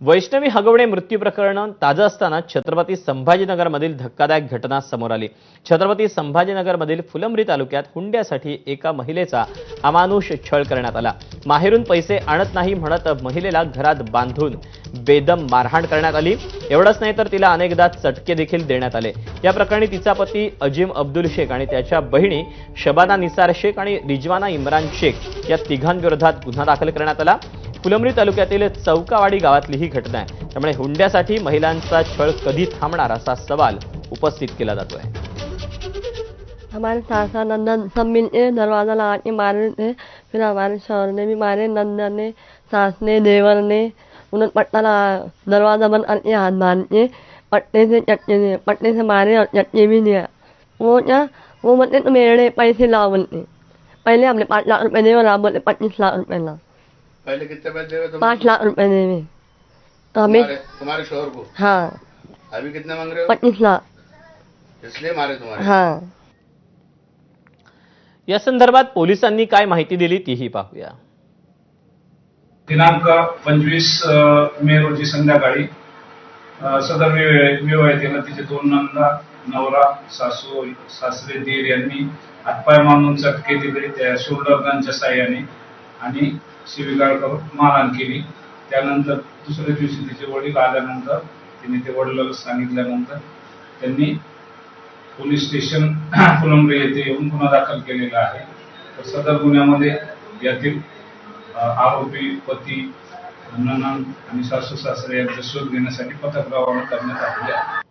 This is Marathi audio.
वैष्णवी हगवणे मृत्यू प्रकरण ताजं असताना छत्रपती संभाजीनगरमधील धक्कादायक घटना समोर आली. छत्रपती संभाजीनगरमधील फुलंब्री तालुक्यात हुंड्यासाठी एका महिलेचा अमानुष छळ करण्यात आला. माहेरून पैसे आणत नाही म्हणत महिलेला घरात बांधून बेदम मारहाण करण्यात आली. एवढंच नाही तर तिला अनेकदा चटके देखील देण्यात आले. या प्रकरणी तिचा पती अजिम अब्दुल शेख आणि त्याच्या बहिणी शबाना निसार शेख आणि रिजवाना इम्रान शेख या तिघांविरोधात गुन्हा दाखल करण्यात आला. फुलंब्री तालुक्यातील चौकावाडी गावातली ही घटना आहे. त्यामुळे हुंड्यासाठी महिलांचा छळ कधी थांबणार असा सवाल उपस्थित केला जातोय. हमारे सासा नंदन सब मिलके दरवाजा लगा के मारे थे फिर हमारे शौहर ने भी मारे नंदन ने सास ने देवर ने उन्होंने पट्टा लगा दरवाजा बंद करके हाथ बांध के पट्टे से चटके दिए पट्टे से मारे और चटके भी दिया वो क्या वो बोलते तो मेरे पैसे लाओ बोलते पहले हमने पाँच लाख रुपये दिए और आप बोलते पच्चीस लाख रुपए लाओ। पहले कितने पैसे दे रहे तुम? पाँच लाख रुपए तो हमें तुम्हारे तुम्हारे शोहर को? हाँ। अभी कितने मांग रहे हो? पच्चीस लाख। इसलिए मारे तुम्हारे। हाँ। या संदर्भात पोलिसांनी काय माहिती दिली तीही पाहूया. दिनांक पंचवीस मे रोजी संध्याकाळी अ, सदर विवाह- विवाहितेला तिचे दोन नंदा नवरा सासू सासरे दीर यांनी हातपाय मानून चटके दिले. त्या शोल्डर गनच्या साह्याने आणि शिवीगाळ करून मारहाण केली. त्यानंतर दुसऱ्या दिवशी तिचे वडील आल्यानंतर तिने ते वडिलाला सांगितल्यानंतर त्यांनी पोलीस स्टेशन फुलंब्रे येथे येऊन गुन्हा दाखल केलेला आहे. तर सदर गुन्ह्यामध्ये यातील आरोपी पती ननंद आणि सासू सासरे यांचा शोध घेण्यासाठी पथक रवाना करण्यात आले आहे.